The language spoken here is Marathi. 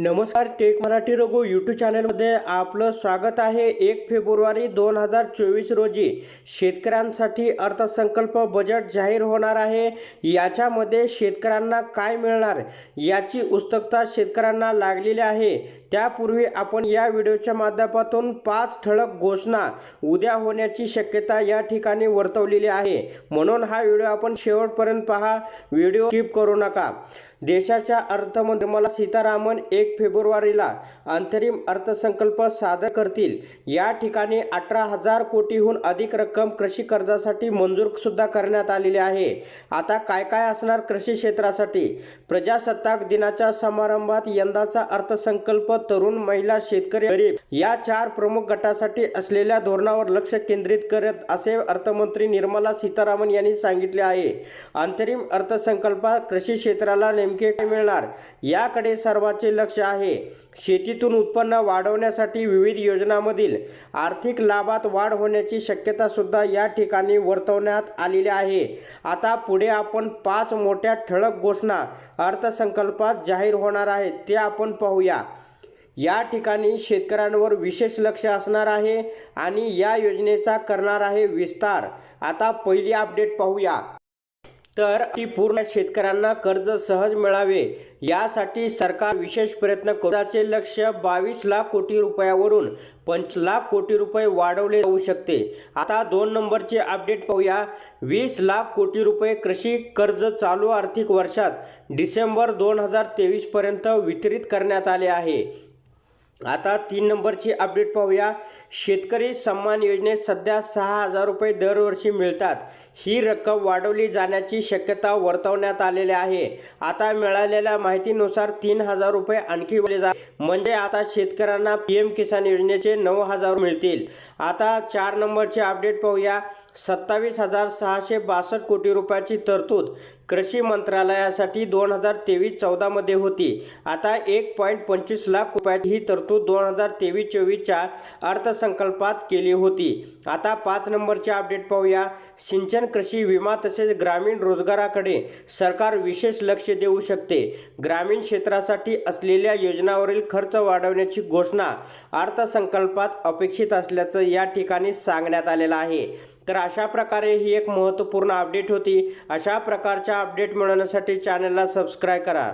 नमस्कार टेक मराठी रघु यूट्यूब चॅनलमध्ये आपलं स्वागत आहे. एक फेब्रुवारी दोन हजार चोवीस रोजी शेतकऱ्यांसाठी अर्थसंकल्प बजेट जाहीर होणार आहे. याच्यामध्ये शेतकऱ्यांना काय मिळणार याची उत्सुकता शेतकऱ्यांना लागलेली आहे. त्यापूर्वी आपण या व्हिडिओच्या माध्यमातून पाच ठळक घोषणा उद्या होण्याची शक्यता या ठिकाणी वर्तवलेली आहे. म्हणून हा व्हिडिओ आपण शेवटपर्यंत पहा. व्हिडिओ स्किप करू नका. देशाच्या अर्थमंत्री निर्मला सीतारामन एक फेब्रुवारीला अंतरिम अर्थसंकल्प सादर करतील. या ठिकाणी अठरा हजार कोटीहून अधिक रक्कम कृषी कर्जासाठी मंजूर सुद्धा करण्यात आलेली आहे. आता काय काय असणार कृषी क्षेत्रासाठी? प्रजासत्ताक दिनाच्या समारंभात यंदाचा अर्थसंकल्प तरुण महिला शेतकरी गरीब या चार प्रमुख गटासाठी असलेल्या धोरणावर लक्ष केंद्रित करत असे अर्थमंत्री निर्मला सीतारामन यांनी सांगितले आहे. अंतरिम अर्थसंकल्पात कृषी क्षेत्राला नेमके काय मिळणार? याकडे सर्वांचे लक्ष आहे. शेतीतून उत्पन्न वाढवण्यासाठी विविध योजनांमधील आर्थिक लाभात वाढ होण्याची शक्यतासुद्धा या ठिकाणी वर्तवण्यात आलेली आहे. आता पुढे आपण पाच मोठ्या ठळक घोषणा अर्थसंकल्पात जाहीर होणार आहेत ते आपण पाहूया. या ठिकाणी शेतकऱ्यांवर विशेष लक्ष असणार आहे आणि या योजनेचा करणार आहे विस्तार. आता पहिली अपडेट पाहूया. तर ती पूर्ण शेतकऱ्यांना कर्ज सहज मिळावे. यासाठी सरकार विशेष प्रयत्न कर्जाचे लक्ष बावीस लाख कोटी रुपयावरून पंच लाख कोटी रुपये वाढवले जाऊ शकते. आता दोन नंबरचे अपडेट पाहूया. वीस लाख कोटी रुपये कृषी कर्ज चालू आर्थिक वर्षात डिसेंबर दोन हजार तेवीस पर्यंत वितरित करण्यात आले आहे. आता तीन नंबरची अपडेट पाहूया. शेतकरी सन्मान योजनेत सध्या सहा हजार रुपये दरवर्षी मिळतात. ही रक्कम वाढवली जाण्याची शक्यता वर्तवण्यात आलेली आहे. आता मिळालेल्या माहितीनुसार तीन हजार रुपये आणखी वाढले जा म्हणजे आता शेतकऱ्यांना पी एम किसान योजनेचे नऊ हजार मिळतील. आता चार नंबरचे अपडेट पाहूया. सत्तावीस हजार सहाशे बासष्ट कोटी रुपयाची तरतूद कृषी मंत्रालयासाठी दोन हजार तेवीस चौदामध्ये होती. आता एक पॉईंट पंचवीस लाख रुपयाची ही तरतूद दोन हजार तेवीस चोवीसच्या अर्थ अर्थसंकल्पात केली होती. आता पाच नंबरचे अपडेट पाहूया. सिंचन कृषी विमा तसेच ग्रामीण रोजगाराकडे सरकार विशेष लक्ष देऊ शकते. ग्रामीण क्षेत्रासाठी असलेल्या योजनावरील खर्च वाढवण्याची घोषणा अर्थसंकल्पात अपेक्षित असल्याचं या ठिकाणी सांगण्यात आलेलं आहे. तर अशा प्रकारे ही एक महत्त्वपूर्ण अपडेट होती. अशा प्रकारच्या अपडेट मिळवण्यासाठी चॅनलला सबस्क्राईब करा.